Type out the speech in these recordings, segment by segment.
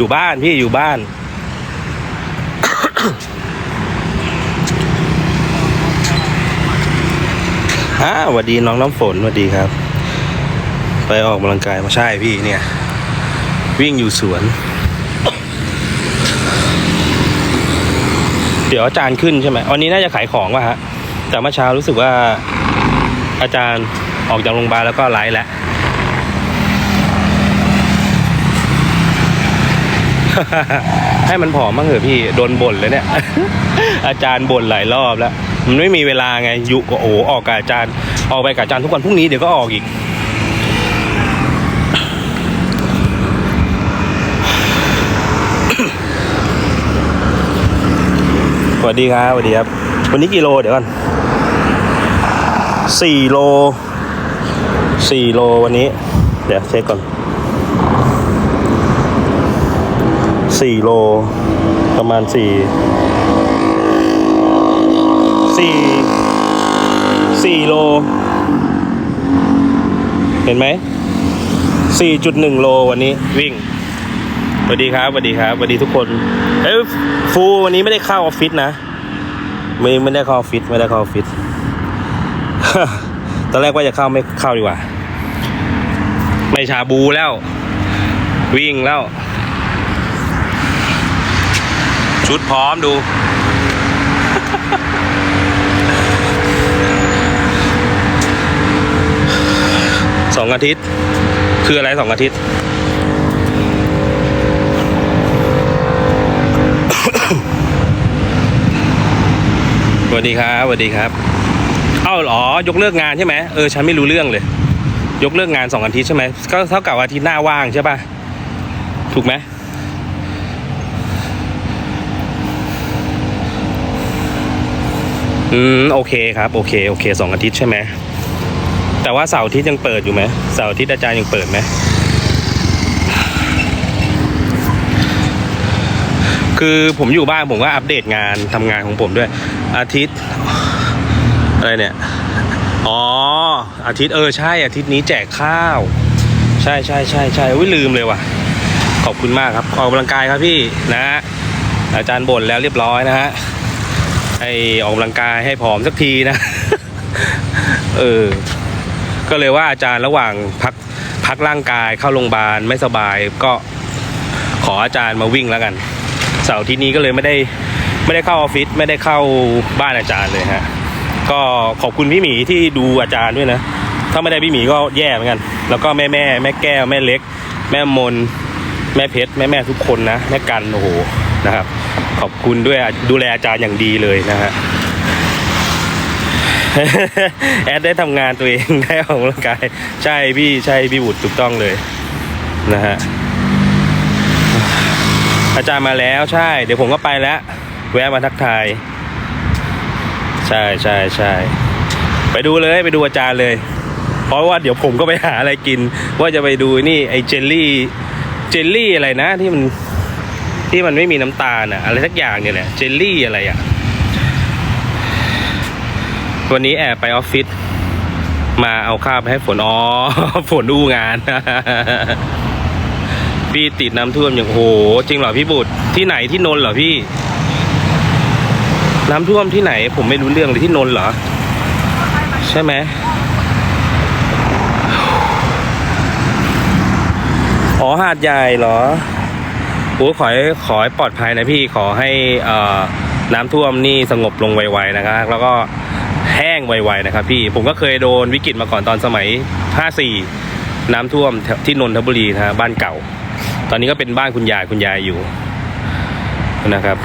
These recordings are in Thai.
อยู่บ้านพี่อยู่บ้าน ฮะสวัสดีน้องน้ำฝนสวัสดีครับ ไปออกกำลังกายมาใช่พี่เนี่ย วิ่งอยู่สวน เดี๋ยวอาจารย์ขึ้นใช่ไหมวันนี้น่าจะขายของป่ะฮะ แต่เมื่อเช้ารู้สึกว่าอาจารย์ออกจากโรงพยาบาลแล้วก็ไลฟ์แล้ว ให้มันผอมบ้างเถอะพี่โดนบ่นเลยเนี่ย อาจารย์บ่นหลายรอบแล้ว มันไม่มีเวลาไงอยู่ก็โอ้ออกกับอาจารย์ ออกไปกับอาจารย์ทุกวันพรุ่งนี้เดี๋ยวก็ออกอีกสวัสดีครับสวัสดีครับ วันนี้กี่โลเดี๋ยวก่อนสี่โลสี่โลวันนี้ เดี๋ยวเช็คก่อน สี่โล ประมาณสี่สี่สี่โล เห็นไหมสี่จุดหนึ่งโลวันนี้วิ่งสวัสดีครับสวัสดีครับสวัสดีทุกคน เอ้ยฟูวันนี้ไม่ได้เข้าออฟฟิศนะ ไม่ไม่ได้เข้าออฟฟิศไม่ได้เข้าออฟฟิศตอนแรกว่าจะเข้าไม่เข้าดีกว่า ไม่ชาบูแล้ว วิ่งแล้ว ชุดพร้อมดู สองอาทิตย์ คืออะไรสองอาทิตย์ สวัสดีครับสวัสดีครับ เอ้าหรอ ยกเลิกงานใช่ไหมเออ ฉันไม่รู้เรื่องเลย ยกเลิกงานสองอาทิตย์ใช่ไหม ก็เท่ากับอาทิตย์หน้าว่างใช่ปะถูกไหม อืมโอเคครับ โอเคโอเคสองอาทิตย์ใช่ไหมแต่ว่าเสาร์อาทิตย์ยังเปิดอยู่ไหมเสาร์อาทิตย์อาจารย์ยังเปิดไหมคือผมอยู่บ้านผมก็อัปเดตงานทำงานของผมด้วย อาทิตย์ อะไรเนี่ย อ๋อ อาทิตย์เออใช่ อาทิตย์นี้แจกข้าว ใช่ใช่ใช่ใช่อุ้ยลืมเลยว่ะ ขอบคุณมากครับออกกำลังกายครับพี่นะอาจารย์บ่นแล้วเรียบร้อยนะฮะ ไอออกกำลังกายให้ผอมสักทีนะ เออ ก็เลยว่าอาจารย์ระหว่างพักพักร่างกายเข้าโรงพยาบาลไม่สบายก็ขออาจารย์มาวิ่งแล้วกัน เสาร์ที่นี้ก็เลยไม่ได้ไม่ได้เข้าออฟฟิศไม่ได้เข้าบ้านอาจารย์เลยฮะ ก็ขอบคุณพี่หมีที่ดูอาจารย์ด้วยนะ ถ้าไม่ได้พี่หมีก็แย่เหมือนกัน แล้วก็แม่แม่แม่แก้วแม่เล็ก แม่มน แม่เพชรแม่แม่ทุกคนนะแม่กันโอ้โหนะครับ ขอบคุณด้วยดูแลอาจารย์อย่างดีเลยนะฮะแอดได้ทำงานตัวเองได้ออกกำลังกาย ใช่พี่ใช่พี่บุตรถูกต้องเลยนะฮะอาจารย์มาแล้วใช่ เดี๋ยวผมก็ไปแล้ว แวะมาทักทาย ใช่ใช่ใช่ไปดูเลยไปดูอาจารย์เลย เพราะว่าเดี๋ยวผมก็ไปหาอะไรกิน ว่าจะไปดูนี่ไอเจลลี่ เจลลี่อะไรนะที่มัน ที่มันไม่มีน้ำตาลอะอะไรสักอย่างเนี่ยแหละเจลลี่อะไรอะวันนี้แอบไปออฟฟิศมาเอาข้าวไปให้ฝนอ๋อฝนดูงาน พี่ติดน้ำท่วมอย่างโหจริงเหรอพี่บุตรที่ไหนที่นนเหรอพี่ น้ำท่วมที่ไหน ผมไม่รู้เรื่องเลยที่นนเหรอ ใช่ไหมอ๋อหาดใหญ่เหรอ โอ้ขอให้ขอให้ปลอดภัยนะพี่ขอให้น้ำท่วมนี่สงบลงไวๆนะครับ แล้วก็แห้งไวๆนะครับ พี่ผมก็เคยโดนวิกฤตมาก่อนตอนสมัย 54 น้ำท่วมที่นนทบุรีนะฮะบ้านเก่า ตอนนี้ก็เป็นบ้านคุณยายคุณยายอยู่นะครับ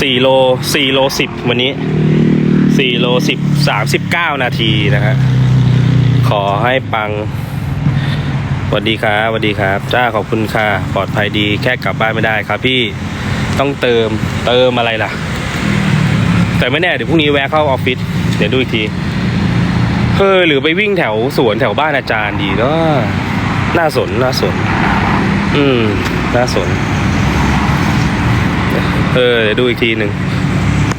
สี่โลสี่โลสิบวันนี้สี่โลสิบสามสิบเก้านาทีนะฮะขอให้ปัง สวัสดีครับสวัสดีครับ จ้าขอบคุณค่ะ ปลอดภัยดีแค่กลับบ้านไม่ได้ครับ พี่ต้องเติมเติมอะไรล่ะ แต่ไม่แน่เดี๋ยวพรุ่งนี้แวะเข้าออฟฟิศเดี๋ยวดูอีกทีเออหรือไปวิ่งแถวสวนแถวบ้านอาจารย์ดีเนาะน่าสนน่าสน อืม น่าสน เออเดี๋ยวดูอีกทีหนึ่ง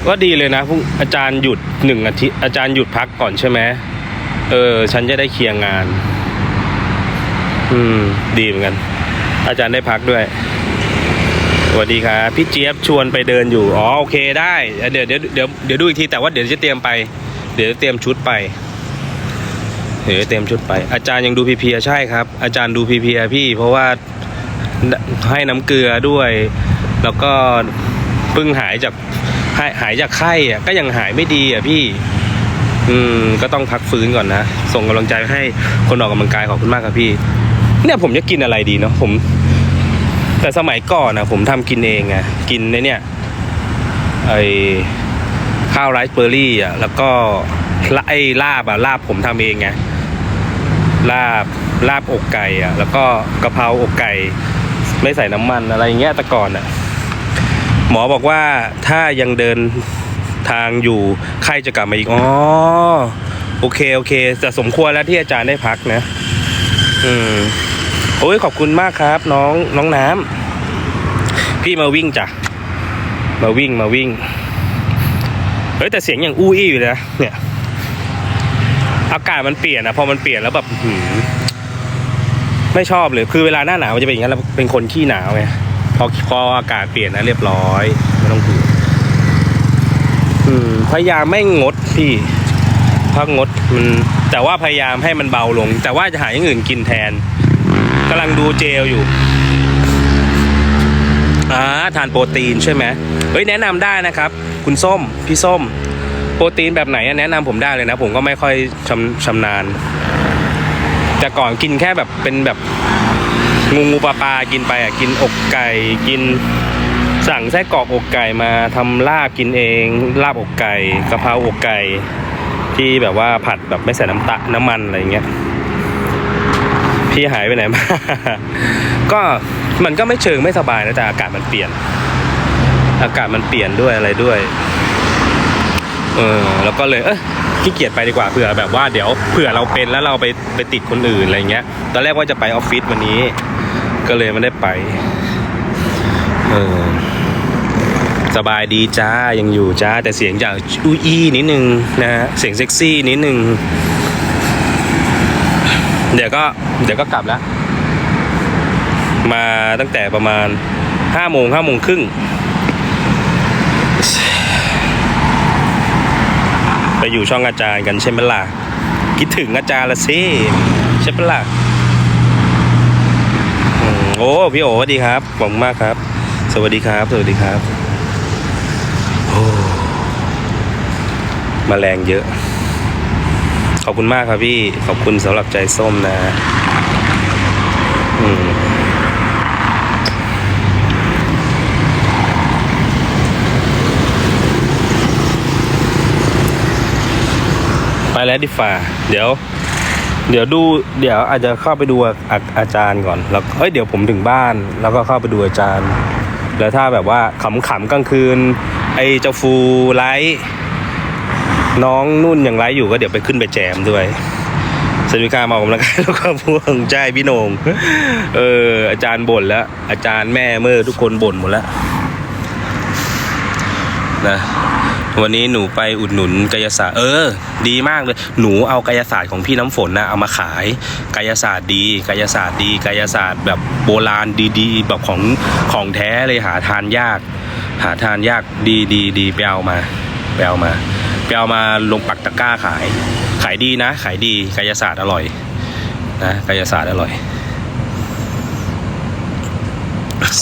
ก็ดีเลยนะพรุ่งอาจารย์หยุดหนึ่งอาทิตย์อาจารย์หยุดพักก่อนใช่ไหมเออ ฉันจะได้เคลียร์งาน อืม ดีเหมือนกัน อาจารย์ได้พักด้วยสวัสดีครับพี่เจี๊ยบชวนไปเดินอยู่ อ๋อโอเคได้เดี๋ยวเดี๋ยวเดี๋ยวเดี๋ยวดูอีกทีแต่ว่าเดี๋ยวจะเตรียมไป เดี๋ยวจะเตรียมชุดไป เดี๋ยวจะเตรียมชุดไป อาจารย์ยังดูพีเพียใช่ครับ อาจารย์ดูพีเพียพี่ เพราะว่าให้น้ำเกลือด้วย แล้วก็เพิ่งหายจากหายหายจากไข้อะก็ยังหายไม่ดีอะพี่ อืมก็ต้องพักฟื้นก่อนนะ ส่งกำลังใจให้คนออกกำลังกายขอบคุณมากครับพี่ เนี่ยผมจะกินอะไรดีเนาะผม แต่สมัยก่อนนะผมทำกินเองไงกินในเนี่ยไอข้าวไรซ์เบอร์รี่อะแล้วก็ละไอลาบอะลาบผมทำเองไงลาบลาบอกไก่อะ แล้วก็กะเพราอกไก่ ไม่ใส่น้ำมันอะไรเงี้ยแต่ก่อนอะ หมอบอกว่าถ้ายังเดินทางอยู่ไข้จะกลับมาอีกอ๋อโอเค โอเคแต่สมควรแล้วที่อาจารย์ได้พักนะ อืม โอ้ยขอบคุณมากครับ น้องน้องน้ำพี่มาวิ่งจ้ะมาวิ่งมาวิ่งเฮ้ยแต่เสียงอย่างอู้อี้อยู่นะเนี่ยอากาศมันเปลี่ยนอะพอมันเปลี่ยนแล้วแบบหืมไม่ชอบเลยคือเวลาหน้าหนาวมันจะเป็นอย่างนั้นเราเป็นคนขี้หนาวไงพอพออากาศเปลี่ยนนะเรียบร้อยไม่ต้องกลัวอืมพยายามไม่งดพี่พักงดมันแต่ว่าพยายามให้มันเบาลง แต่ว่าจะหาอย่างอื่นกินแทน กำลังดูเจลอยู่อ่าทานโปรตีนใช่ไหมเฮ้ยแนะนำได้นะครับ คุณส้มพี่ส้ม โปรตีนแบบไหนแนะนำผมได้เลยนะ ผมก็ไม่ค่อยชำชำนาญ แต่ก่อนกินแค่แบบเป็นแบบงูงูปลาปลากินไปอะกินอกไก่กินสั่งไส้กรอกอกไก่มาทำลาบกินเองลาบอกไก่กะเพราอกไก่ที่แบบว่าผัดแบบไม่ใส่น้ำตาลน้ำมันอะไรอย่างเงี้ย พี่หายไปไหนมา ก็มันก็ไม่เชิงไม่สบายนะแต่อากาศมันเปลี่ยน อากาศมันเปลี่ยนด้วยอะไรด้วย เออ แล้วก็เลยเออขี้เกียจไปดีกว่าเผื่อแบบว่าเดี๋ยวเผื่อเราเป็นแล้วเราไปไปติดคนอื่นอะไรเงี้ย ตอนแรกว่าจะไปออฟฟิศวันนี้ ก็เลยไม่ได้ไป เออ สบายดีจ้ายังอยู่จ้าแต่เสียงจากอุ้ยอี้นิดนึงนะฮะเสียงเซ็กซี่นิดนึง เดี๋ยวก็เดี๋ยวก็กลับแล้ว มาตั้งแต่ประมาณห้าโมงห้าโมงครึ่งไปอยู่ช่องอาจารย์กันใช่ไหมล่ะคิดถึงอาจารย์ละสิใช่ไหมล่ะโอ้พี่โอสวัสดีครับขอบคุณมากครับ สวัสดีครับ สวัสดีครับโอ้มาแรงเยอะ ขอบคุณมากครับพี่ ขอบคุณสำหรับใจส้มนะอืมไปแล้วดิฝ่าเดี๋ยว เดี๋ยวดู เดี๋ยวอาจจะเข้าไปดูอาอาจารย์ก่อน แล้วเอ้ยเดี๋ยวผมถึงบ้าน แล้วก็เข้าไปดูอาจารย์ แล้วถ้าแบบว่าขำๆกลางคืน ไอ้เจ้าฟูไลท์ น้องนุ่นยังไลท์อยู่ก็เดี๋ยวไปขึ้นไปแจมด้วยสวัสดีค่ะมาออกกำลังกายแล้วก็พวงใจพี่นงเอออาจารย์บ่นแล้ว อาจารย์แม่เมื่อทุกคนบ่นหมดแล้วนะวันนี้หนูไปอุดหนุนกายศาสตร์เออ ดีมากเลย หนูเอากายศาสตร์ของพี่น้ำฝนนะเอามาขายกายศาสตร์ดีกายศาสตร์ดีกายศาสตร์แบบโบราณดีๆ แบบของของแท้เลยหาทานยาก หาทานยากดีดีดีไปเอามาไปเอามา ไปเอามาลงปักตะกร้าขาย ขายดีนะ ขายดีกายศาสตร์อร่อยนะกายศาสตร์อร่อย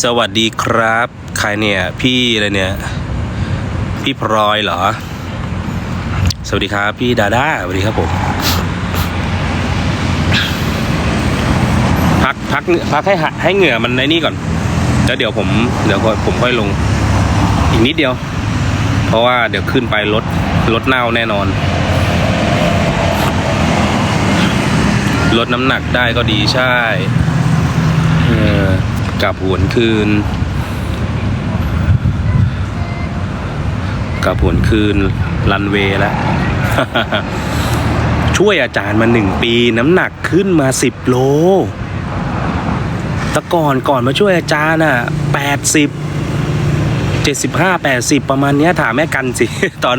สวัสดีครับ ใครเนี่ย พี่อะไรเนี่ย พี่พลอยเหรอ สวัสดีครับ พี่ดาด้าสวัสดีครับผมพักพักพักให้ให้เหงื่อมันในนี่ก่อนแล้วเดี๋ยวผมเดี๋ยวผมค่อยลง อีกนิดเดียว เพราะว่าเดี๋ยวขึ้นไปรถ รถเน่าแน่นอน ลดน้ำหนักได้ก็ดีใช่เออกลับหวนคืนกลับผลคืนรันเวย์แล้ว ช่วยอาจารย์มาหนึ่งปีน้ำหนักขึ้นมาสิบโล แต่ก่อนก่อนมาช่วยอาจารย์อะแปดสิบ เจ็ดสิบห้าแปดสิบประมาณเนี้ยถามแม่กันสิ ตอน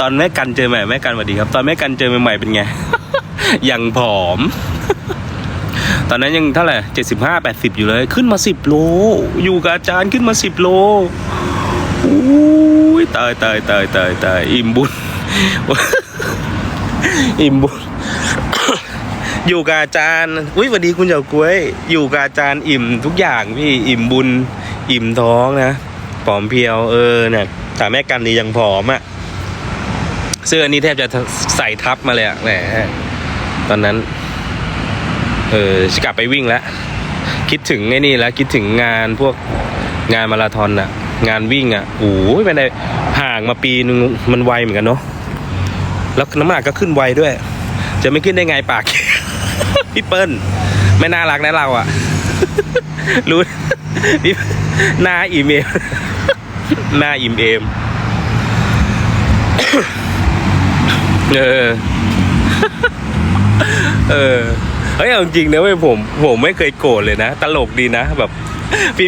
ตอนแม่กันเจอใหม่แม่กันสวัสดีครับ ตอนแม่กันเจอใหม่ๆเป็นไง ยังผอม ตอนนั้นยังเท่าไหร่เจ็ดสิบห้าแปดสิบอยู่เลย ขึ้นมาสิบโล อยู่กับอาจารย์ขึ้นมาสิบโลอุ้ยตายตายตายตายตายอิ่มบุญอิ่มบุญอยู่กับอาจารย์ อุ้ยสวัสดีคุณเจ้ากล้วย อยู่กับอาจารย์อิ่มทุกอย่างพี่ อิ่มบุญ อิ่มท้องนะ ผอมเพียวเออเนี่ยแต่แม่กันนี่ยังผอมอะ่ะ เสื้อนี้แทบจะใส่ทับมาเลยอะแหมตอนนั้น เออจะกลับไปวิ่งแล้ว คิดถึงไอ้นี่แล้วคิดถึงงานพวกงานมาราธอนอะงานวิ่งอะโอ้ยไม่ได้ห่างมาปีนึงมันไวเหมือนกันเนาะแล้วน้ำหนักก็ขึ้นไวด้วย จะไม่ขึ้นได้ไงปากพี่เปิ้ลไม่น่ารักนะเราอะรู้พี่หน้าอิ่มเอม หน้าอิ่มเอมเออเออเฮ้ยเอาจริงนะเว้ยผม ผมไม่เคยโกรธเลยนะ ตลกดีนะ แบบ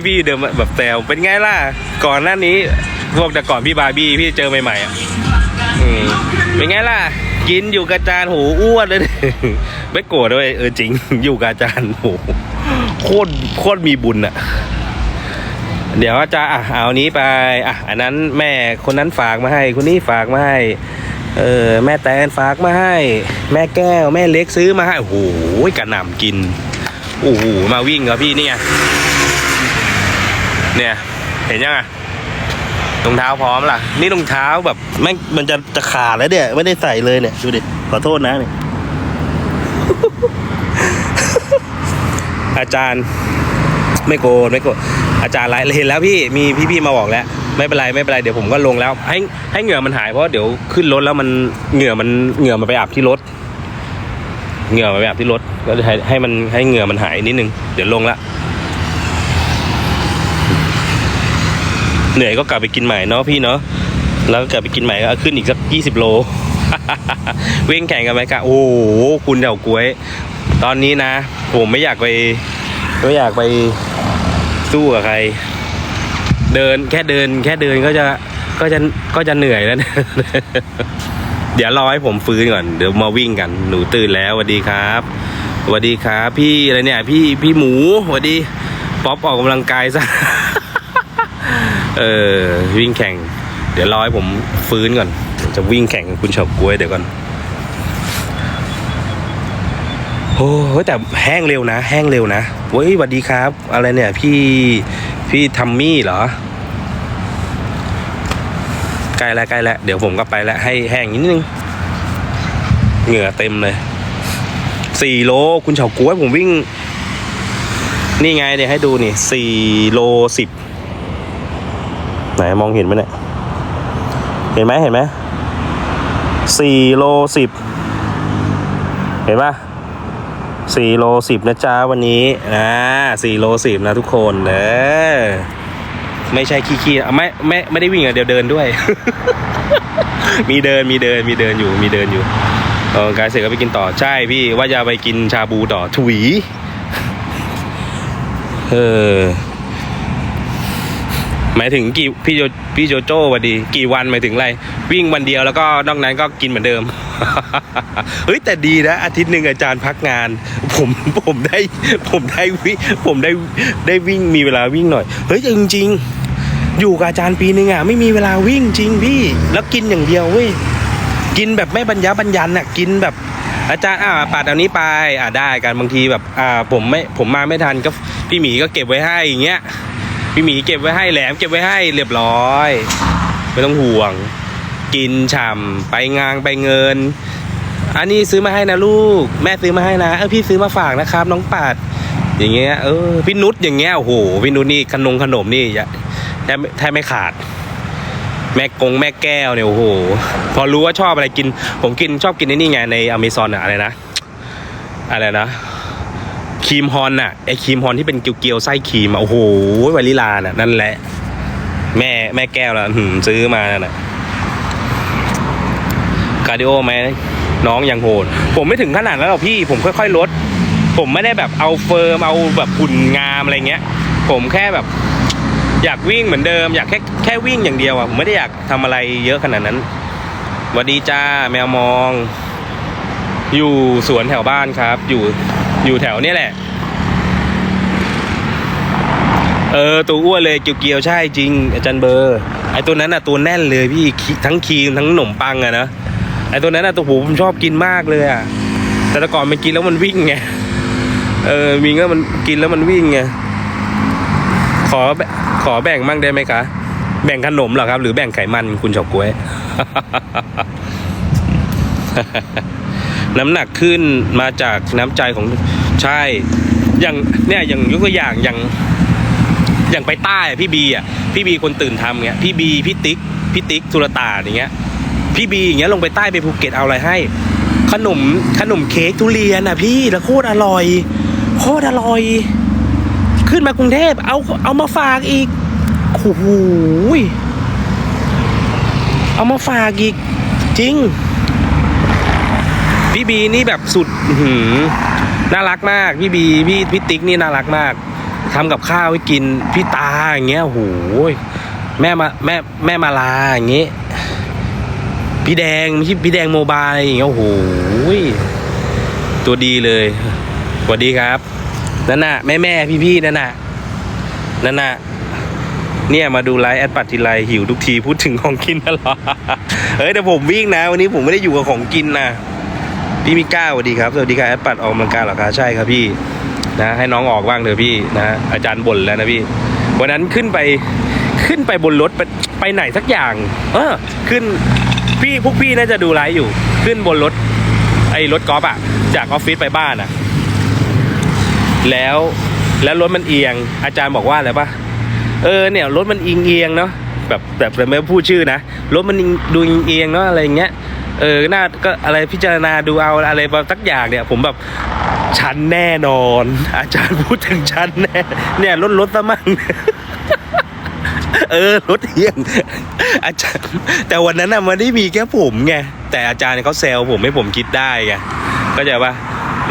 พี่ๆเดิมแบบแซวเป็นไงล่ะ ก่อนหน้านี้พวกแต่ก่อนพี่บาร์บี้พี่เจอใหม่ๆอะอืมเป็นไงล่ะ กินอยู่กับจารย์โหอ้วนเลยไม่โกรธด้วยเออจริง อยู่กับจารย์โหโคตรโคตรมีบุญอะ เดี๋ยวอาจารย์อะเอาอันนี้ไปอะอันนั้นแม่คนนั้นฝากมาให้คนนี้ฝากมาให้เออแม่แตนฝากมาให้ แม่แก้วแม่เล็กซื้อมาให้โอ้โหกระหน่ำกินโอ้โหมาวิ่งเหรอพี่เนี่ยเนี่ยเห็นยังอะรองเท้าพร้อมล่ะ นี่รองเท้าแบบแม่งมันจะจะขาดแล้วเนี่ยไม่ได้ใส่เลยเนี่ยดูดิขอโทษนะเนี่ยอาจารย์ไม่โกรธไม่โกรธ อาจารย์ไลฟ์เห็นแล้วพี่มีพี่ๆมาบอกแล้ว ไม่เป็นไรไม่เป็นไรเดี๋ยวผมก็ลงแล้ว ให้ให้เหงื่อมันหายเพราะเดี๋ยวขึ้นรถแล้วมันเหงื่อมันเหงื่อมันไปอาบที่รถเหงื่อมันไปอาบที่รถก็ให้ให้มันให้เหงื่อมันหายนิดนึงเดี๋ยวลงละเหนื่อยก็กลับไปกินใหม่เนาะพี่เนาะแล้วก็กลับไปกินใหม่ก็ขึ้นอีกสักยี่สิบโลวิ่งแข่งกันไหมกะโอ้โหคุณเดากล้วย ตอนนี้นะ ผมไม่อยากไปไม่อยากไป สู้กับใคร เดินแค่เดิน แค่เดินก็จะก็จะก็จะเหนื่อยแล้วนะเดี๋ยวรอให้ผมฟื้นก่อนเดี๋ยวมาวิ่งกัน หนูตื่นแล้วสวัสดีครับสวัสดีครับ พี่อะไรเนี่ย พี่พี่หมูสวัสดีป๊อปออกกำลังกายซะเออวิ่งแข่ง เดี๋ยวรอให้ผมฟื้นก่อน จะวิ่งแข่งกับคุณเฉาก๊วยเดี๋ยวก่อน โอ้ยแต่แห้งเร็วนะ แห้งเร็วนะเว้ยสวัสดีครับ อะไรเนี่ยพี่พี่ทัมมี่เหรอใกล้แล้วใกล้แล้วเดี๋ยวผมก็ไปแล้วให้แห้งนิดนึง เหงื่อเต็มเลยสี่โลคุณเฉาก๊วยผมวิ่ง นี่ไงเดี๋ยวให้ดูนี่สี่โลสิบไหนมองเห็นไหมเนี่ยเห็นไหมเห็นไหมสี่โลสิบเห็นปะ สี่โลสิบนะจ๊ะวันนี้นะสี่โลสิบนะทุกคนเด้อไม่ใช่ขี้ๆอะไม่ไม่ไม่ได้วิ่งอะเดี๋ยวเดินด้วย มีเดินมีเดินมีเดินอยู่มีเดินอยู่เออกายเสร็จก็ไปกินต่อใช่พี่ว่าจะไปกินชาบูต่อถุยเออหมายถึงกี่พี่โจพี่โจโจ้วัดดี กี่วันหมายถึงอะไร วิ่งวันเดียวแล้วก็นอกนั้นก็กินเหมือนเดิม เฮ้ยแต่ดีนะ อาทิตย์หนึ่งอาจารย์พักงาน ผมผมได้ผมได้วิผมได้ได้วิ่งมีเวลาวิ่งหน่อย เฮ้ยจริงๆอยู่กับอาจารย์ปีหนึ่งอะไม่มีเวลาวิ่งจริงพี่ แล้วกินอย่างเดียวเว้ยกินแบบไม่บรรยะบรรยันอะกินแบบอาจารย์อ่าปัดเอานี้ไปอ่าได้กันบางทีแบบอ่าผมไม่ผมมาไม่ทันก็พี่หมีก็เก็บไว้ให้อย่างเงี้ยพี่หมีเก็บไว้ให้แหลมเก็บไว้ให้เรียบร้อย ไม่ต้องห่วง กินฉ่ำไปงานไปเงิน อันนี้ซื้อมาให้นะลูก แม่ซื้อมาให้นะเออพี่ซื้อมาฝากนะครับ น้องปัดอย่างเงี้ยเออพี่นุชอย่างเงี้ยโอ้โหพี่นุชนี่ขนมขนมนี่แทบแทบไม่ขาด แม่กงแม่แก้วเนี่ยโอ้โหพอรู้ว่าชอบอะไรกิน ผมกินชอบกินไอ้นี่ไงในอเมซอนอะอะไรนะอะไรนะครีมฮอนน่ะไอครีมฮอนที่เป็นเกลียวๆไส้ครีมอะโอ้โหวานิลาน่ะนั่นแหละ แม่แม่แก้วละซื้อมานั่นน่ะ คาร์ดิโอไหมน้องยังโหด ผมไม่ถึงขนาดนั้นหรอกพี่ ผมค่อยๆลด ผมไม่ได้แบบเอาเฟิร์มเอาแบบหุ่นงามอะไรเงี้ย ผมแค่แบบ อยากวิ่งเหมือนเดิม อยากแค่แค่วิ่งอย่างเดียวอะผมไม่ได้อยากทำอะไรเยอะขนาดนั้นสวัสดีจ้าแมวมอง อยู่สวนแถวบ้านครับ อยู่อยู่แถวนี้แหละ เออ ตัวอ้วนเลยเกียวๆใช่จริง อาจารย์เบอร์ ไอตัวนั้นอะตัวแน่นเลยพี่ทั้งครีมทั้งขนมปังอะนะ ไอ้ตัวนั้นอะตัวผมชอบกินมากเลยอะแต่แต่ก่อนมันกินแล้วมันวิ่งไงเออมีก็มันกินแล้วมันวิ่งไงขอขอแบ่งมั่งได้ไหมคะ แบ่งขนมเหรอครับ หรือแบ่งไขมันคุณเฉาก๊วย น้ำหนักขึ้นมาจากน้ำใจของใช่ อย่างเนี่ยอย่างยกตัวอย่างอย่างอย่างไปใต้พี่บีอะพี่บีคนตื่นทำเงี้ยพี่บีพี่ติ๊กพี่ติ๊กสุรตาอย่างเงี้ย พี่บีอย่างเงี้ยลงไปใต้ไปภูเก็ตเอาอะไรให้ ขนมขนมเค้กทุเรียนอะพี่แล้วโคตรอร่อยโคตรอร่อย ขึ้นมากรุงเทพเอาเอามาฝากอีกโอ้โหยเอามาฝากอีก จริง พี่บีนี่แบบสุดหืน่ารักมาก พี่บีพี่พี่ติ๊กนี่น่ารักมากทำกับข้าวให้กินพี่ตาอย่างเงี้ยโอ้โหยแม่มาแม่แม่มาลาอย่างเงี้ย พี่แดงพี่พี่แดงโมบายอย่างเงี้ยโอ้โหตัวดีเลยสวัสดีครับนั่นน่ะแม่แม่พี่พี่นั่นน่ะนั่นน่ะเนี่ยมาดูไลฟ์แอดปัดทีไรหิวทุกทีพูดถึงของกินตลอดเฮ้ยแต่ผมวิ่งนะ วันนี้ผมไม่ได้อยู่กับของกินนะพี่มิก้าสวัสดีครับสวัสดีครับแอดปัดออกกำลังกายหรอคะใช่ครับพี่นะให้น้องออกบ้างเถอะพี่นะอาจารย์บ่นแล้วนะพี่ วันนั้นขึ้นไปขึ้นไปบนรถไปไปไหนสักอย่าง เออขึ้น พี่พวกพี่น่าจะดูไลฟ์อยู่ ขึ้นบนรถ ไอ้รถกอล์ฟอะจากออฟฟิศไปบ้านอะแล้วแล้วรถมันเอียง อาจารย์บอกว่าอะไรปะเออเนี่ยรถมันอิงเอียงเนาะแบบแบบแต่ไม่พูดชื่อนะรถมันดูเอียงเนาะอะไรอย่างเงี้ยเออน่าก็อะไรพิจารณาดูเอาอะไรบางสักอย่างเนี่ย ผมแบบชั้นแน่นอน อาจารย์พูดถึงชั้นแน่เนี่ยลดลดซะมั่ง เออลดเอียงอาจารย์แต่วันนั้นน่ะมันไม่ได้มีแค่ผมไงแต่อาจารย์เขาแซวผมให้ผมคิดได้ไงก็จะว่า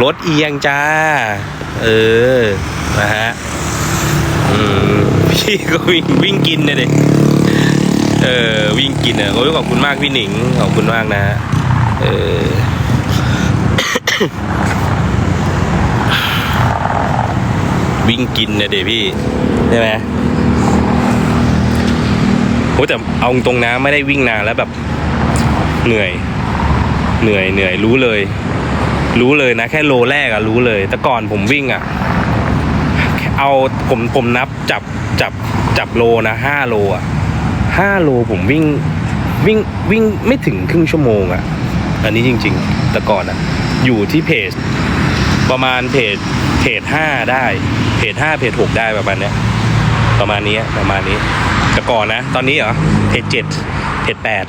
ลดเอียงจ้า เออนะฮะพี่ก็วิ่งวิ่งกินเนี่ยเด็เออวิ่งกินอะโอ้ยขอบคุณมากพี่หนิงขอบคุณมากนะฮะเออวิ่งกินเนี่ยเดี๋ยวพี่ใช่ไหม โอ้แต่เอาตรงนะไม่ได้วิ่งนานแล้วแบบเหนื่อย เหนื่อยเหนื่อยรู้เลย รู้เลยนะ แค่โลแรกอะรู้เลย แต่ก่อนผมวิ่งอะเอาผมผมนับจับจับจับโลนะห้าโลอะห้าโลผมวิ่งวิ่งวิ่งไม่ถึงครึ่งชั่วโมงอะอันนี้จริง ๆ แต่ก่อนอะอยู่ที่เพจ ประมาณเพจเพจห้าได้ เพจห้าเพจหกได้ประมาณเนี้ยประมาณนี้ประมาณนี้ แต่ก่อนนะ ตอนนี้เหรอเพจเจ็ดเพจแปด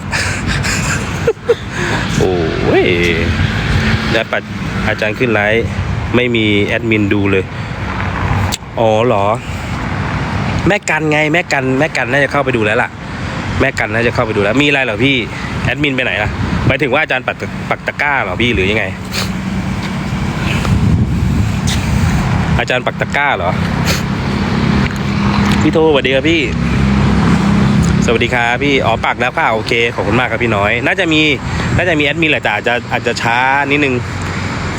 โอ้ยแล้วปัดอาจารย์ขึ้นไลฟ์ไม่มีแอดมินดูเลย อ๋อเหรอ แม่กันไงแม่กัน แม่กันน่าจะเข้าไปดูแล้วล่ะ แม่กันน่าจะเข้าไปดูแล้ว มีอะไรเหรอพี่แอดมินไปไหนล่ะหมายถึงว่าอาจารย์ปักตะปักตะก้าเหรอพี่หรือยังไง อาจารย์ปักตะก้าเหรอพี่โทสวัสดีครับพี่ สวัสดีครับพี่อ๋อปักแล้วค่ะโอเคขอบคุณมากครับพี่น้อย น่าจะมีน่าจะมีแอดมินแหละแต่อาจจะอาจจะช้านิดนึง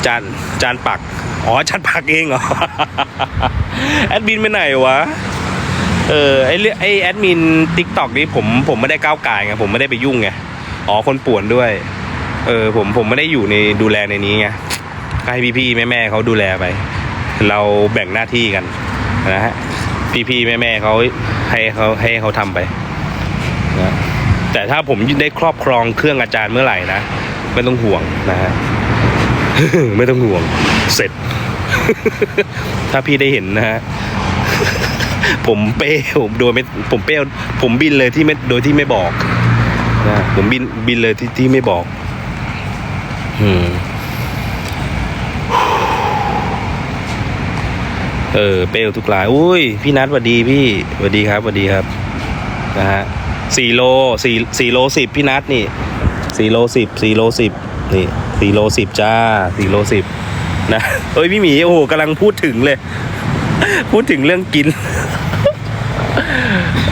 จานจานปักอ๋อจานปักเองเหรอแอดมินไปไหนวะเออไอเรื่องไอแอดมินทิกตอกนี้ผมผมไม่ได้ก้าวไก่ไงผมไม่ได้ไปยุ่งไงอ๋อคนป่วนด้วย เออผมผมไม่ได้อยู่ในดูแลในนี้ไงก็ให้พี่ๆแม่ๆเขาดูแลไป เราแบ่งหน้าที่กันนะฮะพี่ๆแม่ๆเขาให้เขาให้เขาทำไป แต่ถ้าผมได้ครอบครองเครื่องอาจารย์เมื่อไหร่นะ ไม่ต้องห่วงนะฮะไม่ต้องห่วง เสร็จ ถ้าพี่ได้เห็นนะฮะผมเป้ผมโดยไม่ผมเป้ผมบินเลยที่ไม่โดยที่ไม่บอกนะผมบินบินเลยที่ที่ไม่บอกอืมเออเปลทุกราย อุ้ย พี่นัทสวัสดีพี่สวัสดีครับสวัสดีครับ นะฮะ สี่โลสี่สี่โลสิบพี่นัทนี่สี่โลสิบสี่โลสิบนี่สี่โลสิบจ้าสี่โลสิบนะเอ้ยพี่หมีโอ้โหกำลังพูดถึงเลย พูดถึงเรื่องกิน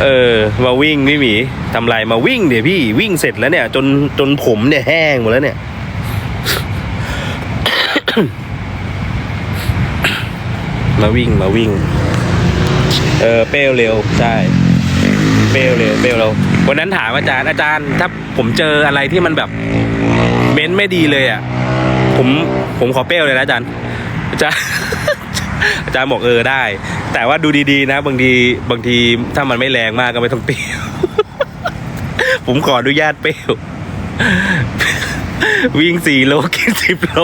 เออมาวิ่งพี่หมีทำไรมาวิ่งเดี๋ยวพี่วิ่งเสร็จแล้วเนี่ย จนจนผมเนี่ยแห้งหมดแล้วเนี่ยมาวิ่งมาวิ่ง เออเป้เร็วใช่ เปรี้ยเร็วเรี้ยวเร็ววันนั้นถามอาจารย์อาจารย์ ถ้าผมเจออะไรที่มันแบบเม้นไม่ดีเลยอะ ผมผมขอเปรี้ยวเลยนะอาจารย์อาจารย์อาจารย์บอกเออได้ แต่ว่าดูดีๆนะ บางทีบางทีถ้ามันไม่แรงมากก็ไม่ต้องเปรี้ยวผมขออนุญาตเปรี้ยววิ่งสี่โลกินสิบโล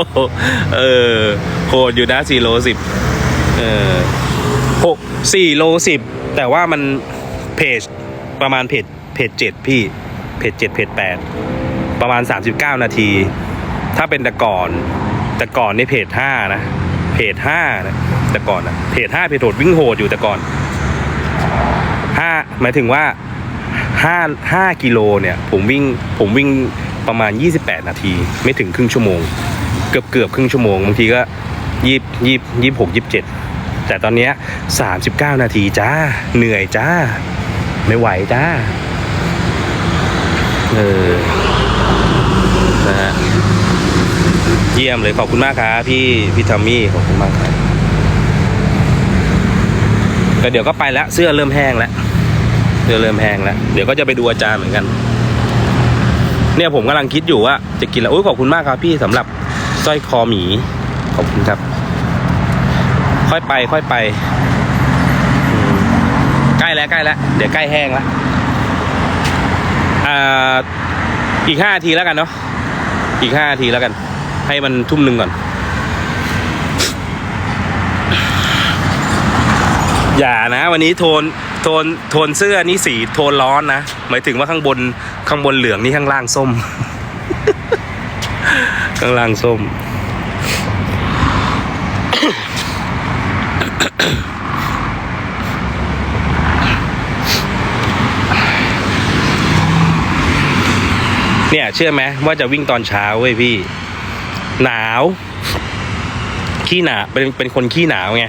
เออโหดอยู่นะสี่โลสิบเออหกสี่โลสิบแต่ว่ามันเพจ ประมาณเพจเพจเจ็ดพี่เพจเจ็ดเพจแปดประมาณสามสิบเก้านาที ถ้าเป็นแต่ก่อนแต่ก่อนนี่เพจห้านะเพจห้านะแต่ก่อนนะเพจห้าเพจโหดวิ่งโหดอยู่แต่ก่อนห้าหมายถึงว่าห้าห้ากิโลเนี่ยผมวิ่งผมวิ่งประมาณ 28 นาที ไม่ถึงครึ่งชั่วโมง เกือบเกือบครึ่งชั่วโมงบางทีก็ยี่ยี่ยี่หกยี่เจ็ดแต่ตอนเนี้ย39นาทีจ้าเหนื่อยจ้า ไม่ไหวจ้า เออ นะฮะ เยี่ยมเลยขอบคุณมากครับพี่พี่ทอมมี่ขอบคุณมากครับก็เดี๋ยวก็ไปแล้วเสื้อเริ่มแห้งแล้วเสื้อเริ่มแห้งแล้วเดี๋ยวก็จะไปดูอาจารย์เหมือนกัน เนี่ยผมกำลังคิดอยู่ว่าจะกินแล้วโอ้ยขอบคุณมากครับ พี่สำหรับสร้อยคอหมี ขอบคุณครับ ค่อยไปค่อยไป ล้แล้วใกล้แล้วเดี๋ยวใกล้แห้งแล้วอ่าอีกห้าทีแล้วกันเนาะอีกห้านาทีแล้วกัน ให้มันทุ่มหนึ่งก่อน อย่านะ วันนี้โทนโทนโทนเสื้อนี่สีโทนร้อนนะหมายถึงว่าข้างบนข้างบนเหลืองนี่ข้างล่างส้ม ข้างล่างส้ม เนี่ยเชื่อไหมว่าจะวิ่งตอนเช้าเว้ยพี่ หนาว ขี้หนาวเป็นเป็นคนขี้หนาวไง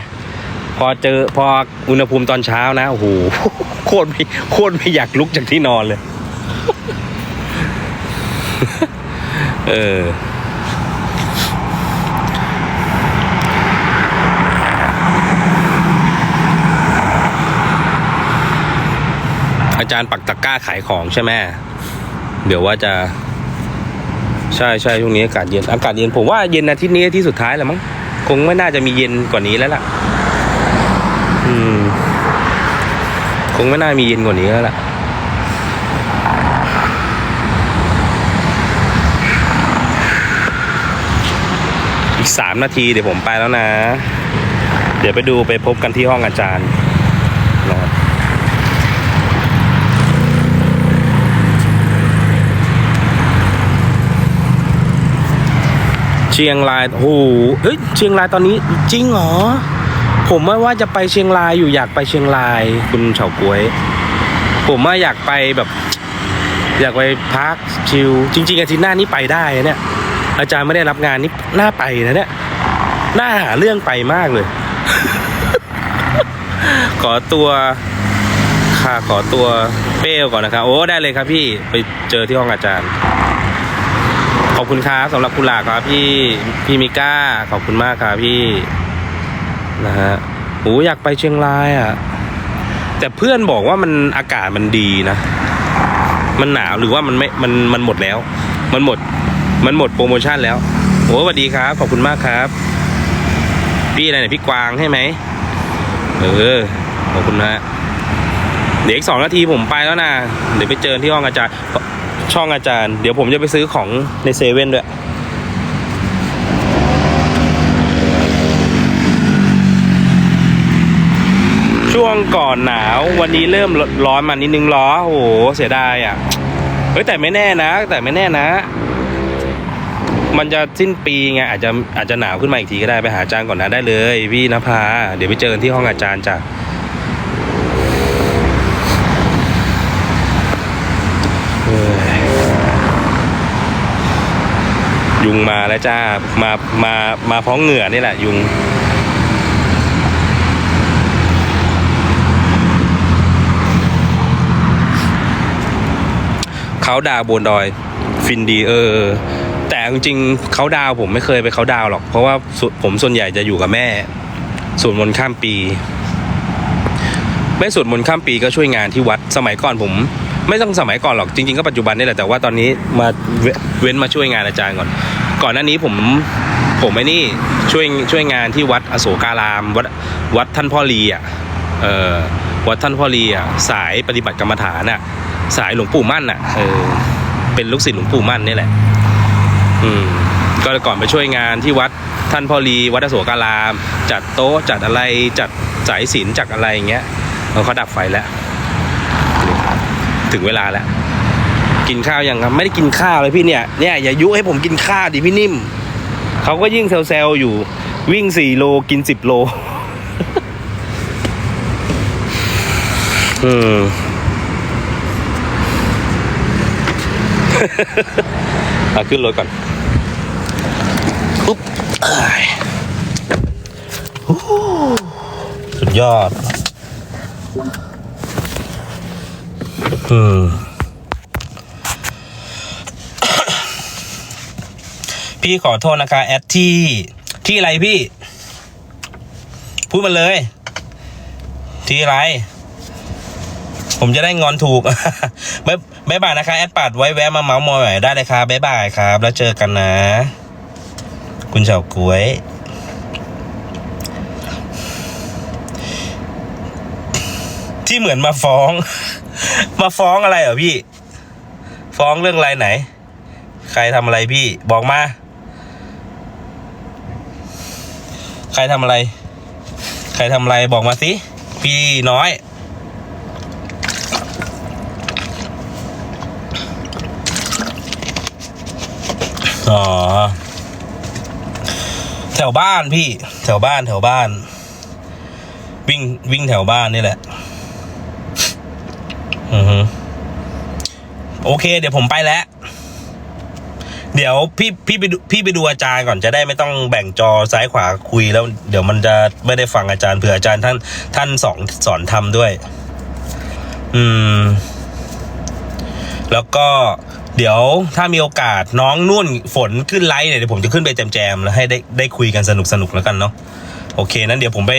พอเจอพออุณหภูมิตอนเช้านะโอ้โหโคตรไม่โคตรไม่อยากลุกจากที่นอนเลย เอออาจารย์ปักตะกร้าขายของใช่ไหม เดี๋ยวว่าจะ ใช่ใช่ช่วงนี้อากาศเย็นอากาศเย็นผมว่าเย็นอาทิตย์นี้ที่สุดท้ายแหละมั้งคงไม่น่าจะมีเย็นกว่านี้แล้วล่ะ อืม คงไม่น่ามีเย็นกว่านี้แล้วล่ะอีกสามนาทีเดี๋ยวผมไปแล้วนะ เดี๋ยวไปดูไปพบกันที่ห้องอาจารย์นะครับ เชียงรายโอ้โหเฮ้ยเชียงรายตอนนี้จริงเหรอผมว่าว่าจะไปเชียงรายอยู่อยากไปเชียงราย คุณเฉาก้วย ผมว่าอยากไปแบบ อยากไปพักชิลจริง ๆ อาทิตย์หน้านี้ไปได้เนี่ย อาจารย์ไม่ได้รับงานนี่น่าไปนะเนี่ยน่าหาเรื่องไปมากเลย ขอตัวค่ะขอตัวเป้ก่อนนะครับ โอ้ได้เลยครับพี่ไปเจอที่ห้องอาจารย์ ขอบคุณครับสำหรับกุหลาบครับพี่พี่มิก้าขอบคุณมากครับพี่นะฮะโอ้อยากไปเชียงรายอะ แต่เพื่อนบอกว่ามันอากาศมันดีนะ มันหนาวหรือว่ามันไม่มันมันหมดแล้ว มันหมด มันหมดโปรโมชั่นแล้วโอ้สวัสดีครับ ขอบคุณมากครับ พี่อะไรเนี่ยพี่กวางใช่ไหมเออขอบคุณนะฮะเดี๋ยวอีกสองนาทีผมไปแล้วนะเดี๋ยวไปเจอที่ห้องอาจารย์ ช่องอาจารย์ เดี๋ยวผมจะไปซื้อของในเซเว่นด้วย ช่วงก่อนหนาววันนี้เริ่มร้อนมานิดนึงล้อโอ้โหเสียดายอะ เฮ้ยแต่ไม่แน่นะ แต่ไม่แน่นะ มันจะสิ้นปีไงอาจจะอาจจะหนาวขึ้นมาอีกทีก็ได้ไปหาอาจารย์ก่อนนะได้เลย พี่นภาเดี๋ยวไปเจอกันที่ห้องอาจารย์จ้ะเอ้ย ยุงมาแล้วจ้า มา มา มาพร้อมเหงื่อนี่แหละ ยุง เขาดาวบนดอย ฟินดีเออ แต่จริงๆเขาดาวผมไม่เคยไปเขาดาวหรอก เพราะว่าผมส่วนใหญ่จะอยู่กับแม่ส่วนมนต์ข้ามปี ไม่สวดมนต์ข้ามปีก็ช่วยงานที่วัด สมัยก่อนผมไม่ต้องสมัยก่อนหรอกจริงๆก็ปัจจุบันนี่แหละแต่ว่าตอนนี้มาเว้นมาช่วยงานอาจารย์ก่อน ก่อนหน้านี้ผมผมไอ้นี่ช่วยช่วยงานที่วัดอโศการาม วัดวัดท่านพ่อลีอะเออวัดท่านพ่อลีอะสายปฏิบัติกรรมฐานอะ สายหลวงปู่มั่นอะเออเป็นลูกศิษย์หลวงปู่มั่นนี่แหละ อืมก็ก่อนไปช่วยงานที่วัดท่านพ่อลีวัดอโศการาม จัดโต๊ะจัดอะไรจัดสายศีลจัดอะไรอย่างเงี้ยเออเขาดับไฟแล้ว ถึงเวลาแล้ว กินข้าวยังครับ ไม่ได้กินข้าวเลยพี่เนี่ยเนี่ยอย่ายุให้ผมกินข้าวดิพี่นิ่มเขาก็ยิ่งเซลล์อยู่ วิ่งสี่โลกินสิบโลอืมเอาขึ้นรถก่อนปุ๊บเอ้ยฮู้สุดยอด อืม พี่ขอโทษนะคะแอดที่ที่อะไรพี่ พูดมาเลย ที่อะไร ผมจะได้งอนถูกบ๊ายบ๊ายบายนะคะแอดปัดไว้แวะมาเมาส์มอยหน่อยได้เลยครับบ๊ายบายครับ แล้วเจอกันนะ คุณเฉาก้วยที่เหมือนมาฟ้อง มาฟ้องอะไรเหรอพี่ ฟ้องเรื่องอะไรไหน ใครทำอะไรพี่ บอกมา ใครทำอะไร ใครทำอะไรบอกมาสิ พี่น้อย อ๋อ แถวบ้านพี่ แถวบ้านแถวบ้าน วิ่งวิ่งแถวบ้านนี่แหละ อือฮึโอเค เดี๋ยวผมไปแล้ว เดี๋ยวพี่พี่ไปดูพี่ไปดูอาจารย์ก่อนจะได้ไม่ต้องแบ่งจอซ้ายขวาคุยแล้ว เดี๋ยวมันจะไม่ได้ฟังอาจารย์เผื่ออาจารย์ท่านท่านสอนสอนทำด้วย อืม แล้วก็เดี๋ยวถ้ามีโอกาสน้องนุ่นฝนขึ้นไลฟ์เนี่ยเดี๋ยวผมจะขึ้นไปแจมๆแล้วให้ได้ได้คุยกันสนุกสนุกๆแล้วกันเนาะโอเคนั้นเดี๋ยวผมไป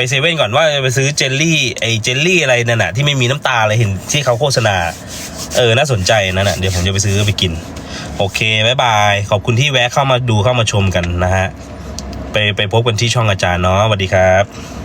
ไปเซเว่นก่อนว่าจะไปซื้อเจลลี่ไอเจลลี่อะไรนั่นน่ะที่ไม่มีน้ำตาอะไรเห็นที่เขาโฆษณา เออน่าสนใจนั่นน่ะเดี๋ยวผมจะไปซื้อไปกิน โอเคบายบาย ขอบคุณที่แวะเข้ามาดูเข้ามาชมกันนะฮะไปไปพบกันที่ช่องอาจารย์เนาะสวัสดีครับ